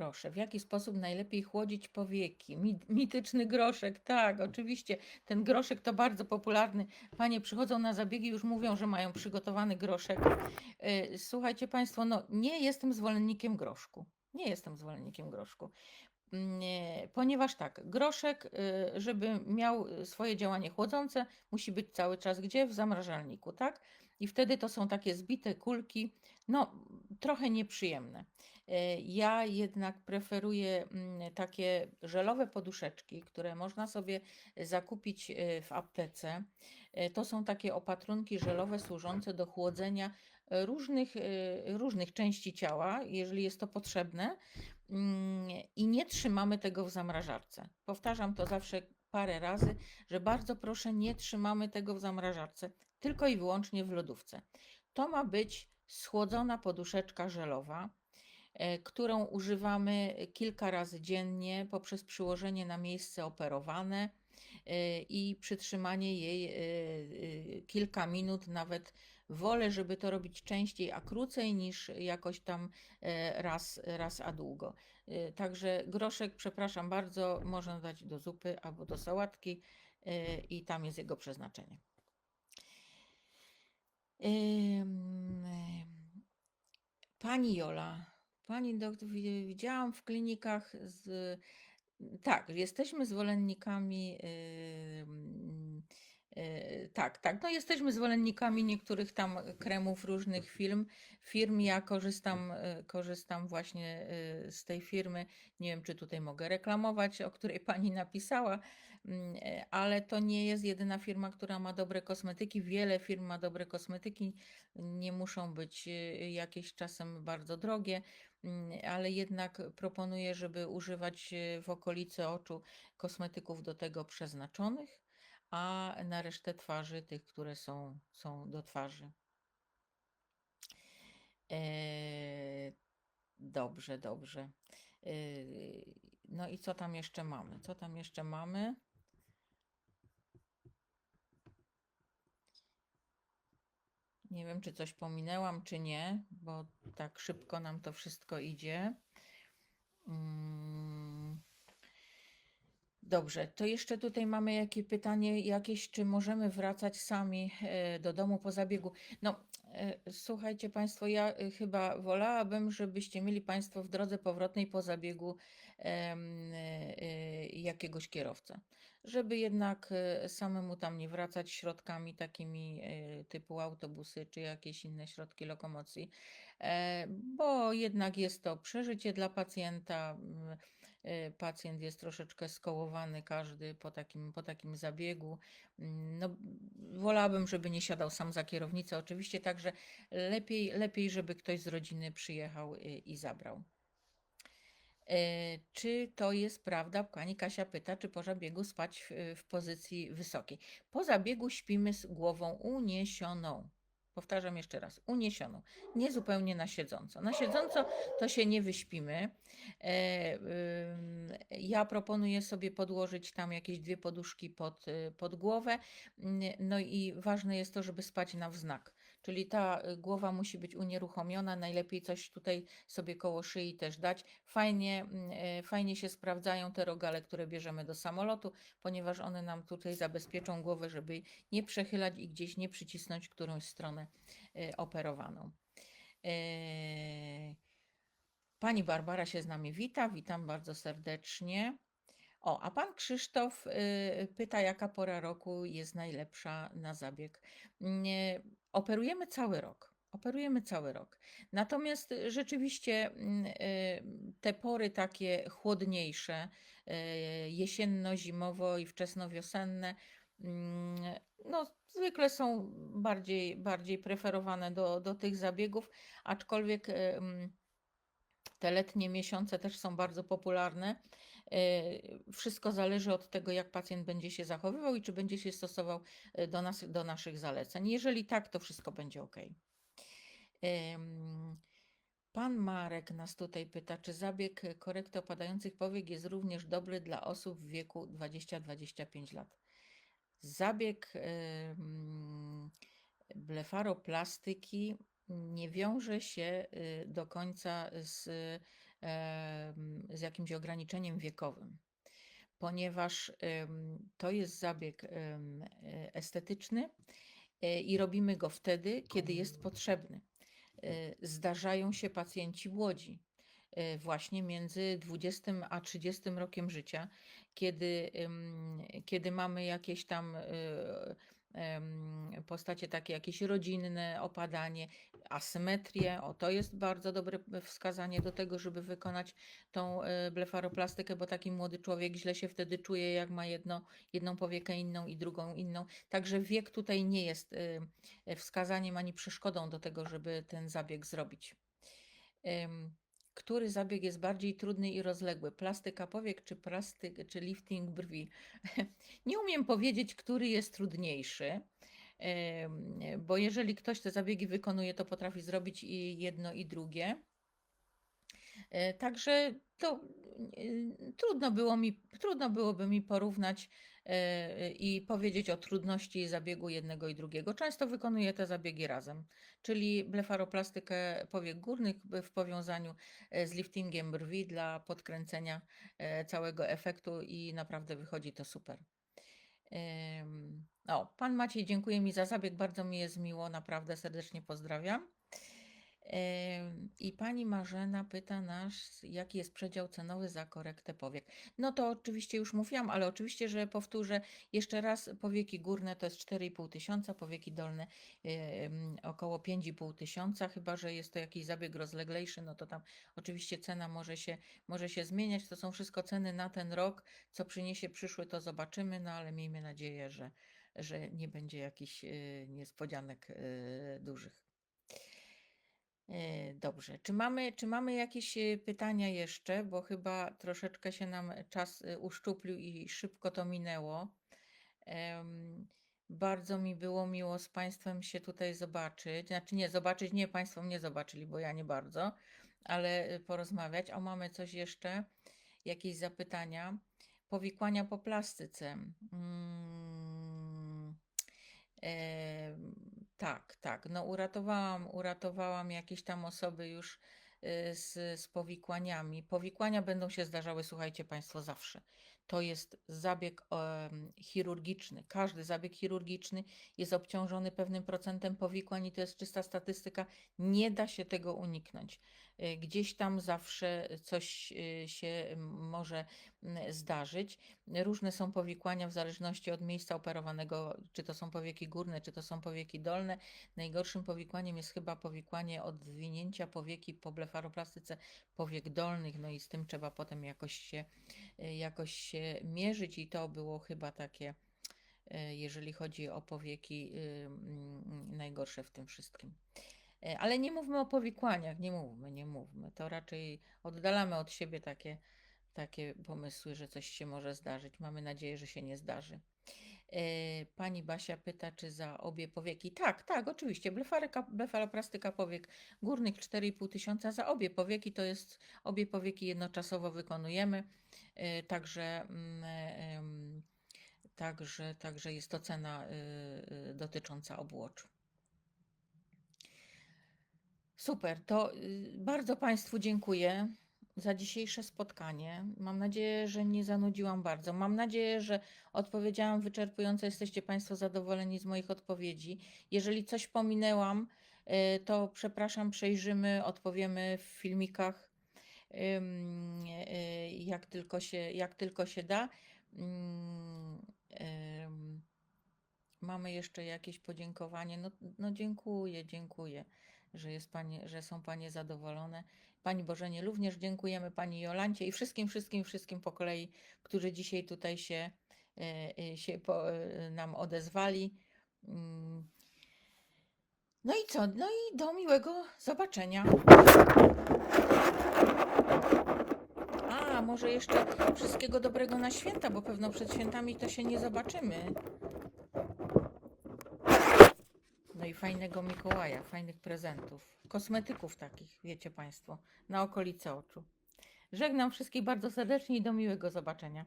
Proszę, w jaki sposób najlepiej chłodzić powieki? Mi- Mityczny groszek, tak, oczywiście. Ten groszek to bardzo popularny. Panie przychodzą na zabiegi, już mówią, że mają przygotowany groszek. Y, Słuchajcie Państwo, no nie jestem zwolennikiem groszku. Nie jestem zwolennikiem groszku. Mm, nie, Ponieważ tak, groszek, y, żeby miał y, swoje działanie chłodzące, musi być cały czas gdzie? W zamrażalniku, tak? I wtedy to są takie zbite kulki, no trochę nieprzyjemne. E, Ja jednak preferuję mm, takie żelowe poduszeczki, które można sobie zakupić e, w aptece. E, To są takie opatrunki żelowe służące do chłodzenia e, różnych, e, różnych części ciała, jeżeli jest to potrzebne. Mm, I nie trzymamy tego w zamrażarce. Powtarzam to zawsze parę razy, że bardzo proszę, nie trzymamy tego w zamrażarce, tylko i wyłącznie w lodówce. To ma być schłodzona poduszeczka żelowa e, którą używamy kilka razy dziennie poprzez przyłożenie na miejsce operowane e, i przytrzymanie jej e, kilka minut, nawet wolę, żeby to robić częściej, a krócej niż jakoś tam e, raz, raz a długo. E, Także groszek, przepraszam bardzo, można dać do zupy albo do sałatki e, i tam jest jego przeznaczenie. Pani Jola, pani doktor, wi- widziałam w klinikach z. Tak, jesteśmy zwolennikami. Y, tak, tak, no jesteśmy zwolennikami niektórych tam kremów różnych firm. Firm ja korzystam, y, korzystam właśnie y, z tej firmy. Nie wiem, czy tutaj mogę reklamować, o której pani napisała, mm, e, ale to nie jest jedyna firma, która ma dobre kosmetyki. Wiele firm ma dobre kosmetyki nie muszą być jakieś czasem bardzo drogie, mm, ale jednak proponuję, żeby używać w okolicy oczu kosmetyków do tego przeznaczonych, a na resztę twarzy tych, które są, są do twarzy. Eee, dobrze, dobrze. Eee, no i co tam jeszcze mamy? Co tam jeszcze mamy? Nie wiem, czy coś pominęłam, czy nie, bo tak szybko nam to wszystko idzie. Mm. Dobrze, to jeszcze tutaj mamy jakie pytanie jakieś, czy możemy wracać sami e, do domu po zabiegu? No, e, słuchajcie Państwo, ja e, chyba wolałabym, żebyście mieli Państwo w drodze powrotnej po zabiegu jakiegoś kierowcę, żeby jednak samemu tam nie wracać środkami takimi typu autobusy czy jakieś inne środki lokomocji, bo jednak jest to przeżycie dla pacjenta. E, Pacjent jest troszeczkę skołowany każdy po takim, po takim zabiegu. Mm, No, wolałabym, żeby nie siadał sam za kierownicę, oczywiście, także lepiej, lepiej, żeby ktoś z rodziny przyjechał y, i zabrał. E, Czy to jest prawda? Pani Kasia pyta, czy po zabiegu spać w pozycji wysokiej. Po zabiegu śpimy z głową uniesioną. Powtarzam jeszcze raz, uniesioną, nie zupełnie na siedząco. Na siedząco to się nie wyśpimy. E, Ja proponuję sobie podłożyć tam jakieś dwie poduszki pod, y, pod głowę. No i ważne jest to, żeby spać na wznak. Czyli ta y, głowa musi być unieruchomiona, najlepiej coś tutaj sobie koło szyi też dać. Fajnie, mm, e, fajnie się sprawdzają te rogale, które bierzemy do samolotu, ponieważ one nam tutaj zabezpieczą głowę, żeby nie przechylać i gdzieś nie przycisnąć którąś stronę e, operowaną. E, Pani Barbara się z nami wita, witam bardzo serdecznie. O, a pan Krzysztof y, pyta, jaka pora roku jest najlepsza na zabieg. Operujemy cały rok. Operujemy cały rok. Natomiast y, rzeczywiście mm, y, te pory takie chłodniejsze, y, jesienno-zimowo i wczesnowiosenne, mm, no, zwykle są bardziej, bardziej preferowane do, do tych zabiegów, aczkolwiek te letnie miesiące też są bardzo popularne. E, Wszystko zależy od tego, jak pacjent będzie się zachowywał i czy będzie się stosował e, do, nas, do naszych zaleceń. Jeżeli tak, to wszystko będzie ok. Pan Marek nas tutaj pyta, czy zabieg korekty opadających powiek jest również dobry dla osób w wieku 20-25 lat. Zabieg blefaroplastyki nie wiąże się y, do końca z z jakimś ograniczeniem wiekowym, ponieważ to jest zabieg estetyczny e, i robimy go wtedy, kiedy jest potrzebny. E, Zdarzają się pacjenci młodzi, e, właśnie między 20 a 30 rokiem życia, kiedy, kiedy mamy jakieś tam postacie takie jakieś rodzinne, opadanie, asymetrię. O, to jest bardzo dobre wskazanie do tego, żeby wykonać tą e, blefaroplastykę, bo taki młody człowiek źle się wtedy czuje, jak ma jedno, jedną powiekę inną i drugą inną. Także wiek tutaj nie jest e, wskazaniem ani przeszkodą do tego, żeby ten zabieg zrobić. Który zabieg jest bardziej trudny i rozległy? Plastyka powiek czy, plastyk, czy lifting brwi? Nie umiem powiedzieć, który jest trudniejszy, bo jeżeli ktoś te zabiegi wykonuje, to potrafi zrobić i jedno, i drugie. E, Także to e, trudno, było mi, trudno byłoby mi porównać e, i powiedzieć o trudności zabiegu jednego i drugiego. Często wykonuję te zabiegi razem, czyli blefaroplastykę powiek górnych w powiązaniu z liftingiem brwi dla podkręcenia całego efektu i naprawdę wychodzi to super. O, pan Maciej, dziękuję mi za zabieg, bardzo mi jest miło, naprawdę serdecznie pozdrawiam. I pani Marzena pyta nas, jaki jest przedział cenowy za korektę powiek. No to oczywiście już mówiłam, ale oczywiście, że powtórzę jeszcze raz, powieki górne to jest 4,5 tysiąca, powieki dolne około 5,5 tysiąca, chyba że jest to jakiś zabieg rozleglejszy, no to tam oczywiście cena może się, może się zmieniać. To są wszystko ceny na ten rok, co przyniesie przyszły, to zobaczymy, no ale miejmy nadzieję, że, że nie będzie jakichś y, niespodzianek y, dużych. E, Dobrze. Czy mamy, czy mamy jakieś e, pytania jeszcze? Bo chyba troszeczkę się nam czas e, uszczuplił i szybko to minęło. Bardzo mi było miło z Państwem się tutaj zobaczyć. Znaczy nie, zobaczyć, nie, Państwo mnie zobaczyli, bo ja nie bardzo, ale porozmawiać. O, mamy coś jeszcze? Jakieś zapytania? Powikłania po plastyce. Mm. Tak, tak. No uratowałam, uratowałam jakieś tam osoby już z, z powikłaniami. Powikłania będą się zdarzały, słuchajcie Państwo, zawsze. To jest zabieg chirurgiczny. Każdy zabieg chirurgiczny jest obciążony pewnym procentem powikłań i to jest czysta statystyka. Nie da się tego uniknąć. Y, Gdzieś tam zawsze coś y, się może zdarzyć. Różne są powikłania w zależności od miejsca operowanego, czy to są powieki górne, czy to są powieki dolne. Najgorszym powikłaniem jest chyba powikłanie odwinięcia powieki po blefaroplastyce powiek dolnych, no i z tym trzeba potem jakoś się, y, jakoś się mierzyć i to było chyba takie, y, jeżeli chodzi o powieki, mm, najgorsze w tym wszystkim. E, Ale nie mówmy o powikłaniach, nie mówmy, nie mówmy. To raczej oddalamy od siebie takie, takie pomysły, że coś się może zdarzyć. Mamy nadzieję, że się nie zdarzy. E, Pani Basia pyta, czy za obie powieki. Tak, tak, oczywiście. Blefaryka, blefaroplastyka powiek górnych 4,5 tysiąca za obie powieki. To jest obie powieki jednoczasowo wykonujemy. E, Także, mm, em, także, także jest to cena y, y, dotycząca obu oczu. Super, to y, bardzo Państwu dziękuję za dzisiejsze spotkanie. Mam nadzieję, że nie zanudziłam bardzo. Mam nadzieję, że odpowiedziałam wyczerpująco. Jesteście Państwo zadowoleni z moich odpowiedzi. Jeżeli coś pominęłam, y, to przepraszam, przejrzymy, odpowiemy w filmikach, y, jak tylko się, jak tylko się da. Ym, Mamy jeszcze jakieś podziękowanie. No, no dziękuję, dziękuję, że, jest pani, że są Panie zadowolone. Pani Bożenie również dziękujemy Pani Jolancie i wszystkim, wszystkim, wszystkim po kolei, którzy dzisiaj tutaj się, e, e, się po, e, nam odezwali. Mm. No i co? No i do miłego zobaczenia. A, może jeszcze wszystkiego dobrego na święta, bo pewno przed świętami to się nie zobaczymy. I fajnego Mikołaja, fajnych prezentów, kosmetyków takich, wiecie Państwo, na okolice oczu. Żegnam wszystkich bardzo serdecznie i do miłego zobaczenia.